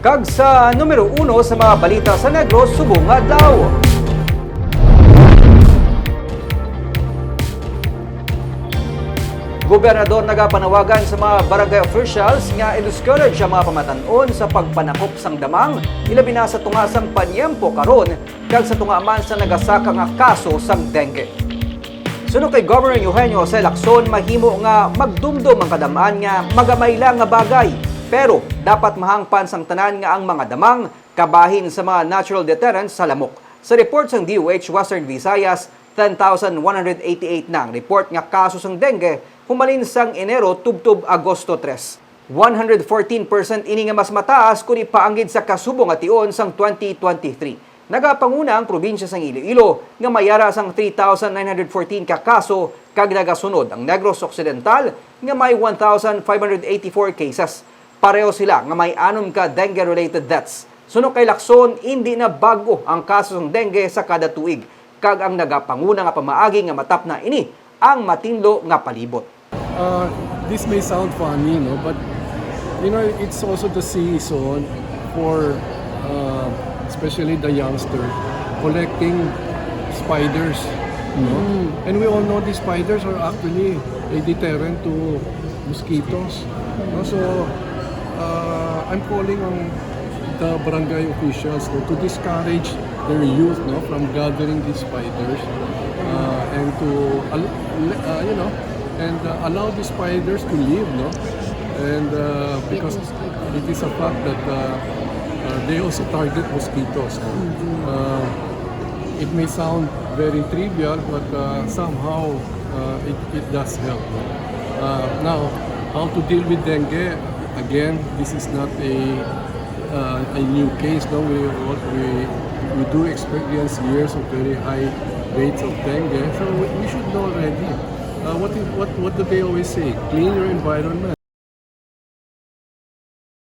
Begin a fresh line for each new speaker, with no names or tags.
Kag sa numero uno sa mga balita sa Negros, subong nga daw. Gobernador nagapanawagan sa mga barangay officials nga i-discourage ang mga pamatanon sa pagpanakop sang damang ilabi na sa tungasang panyempo karon kag sa tungaman sa nagasaka nga kaso sang dengue. Sunod kay Governor Eugenio Jose Lacson, mahimo nga magdumdum ang kadamaan nga magamay lang nga bagay. Pero dapat mahangpan sang tanan nga ang mga damang kabahin sa mga natural deterrents sa lamok. Sa report sang DOH Western Visayas, 10,188 na ang report nga kaso sang dengue humalin sang Enero tubtub Agosto 3. 114% ini nga mas mataas kung ipaanggid sa kasubong at tion sang 2023. Nagapanguna ang probinsya sang Iloilo nga mayara sang 3,914 ka kaso kag nagasunod ang Negros Occidental nga may 1,584 cases. Pareho sila nga may anom ka dengue-related deaths. Suno kay Lacson, hindi na bago ang kaso ng dengue sa kada tuig. Kag ang nagapanguna nga pamaagi nga matap na ini ang matinlo nga palibot.
uh, this may sound funny, no, but you know it's also the season for uh, especially the youngster collecting spiders. You know? And we all know these spiders are actually a deterrent to mosquitoes. No? So uh, I'm calling on the barangay officials no, to discourage their youth no, from gathering these spiders uh, and to uh, you know and uh, allow the spiders to live no and uh, because it is a fact that uh, uh, they also target mosquitoes no? uh, it may sound very trivial but uh, somehow uh, it, it does help no? uh, now how to deal with dengue again this is not a uh, a new case no? We we we do experience years of very high rates of dengue so we, should know already. Uh, what, is, what what do they always say? Clean your environment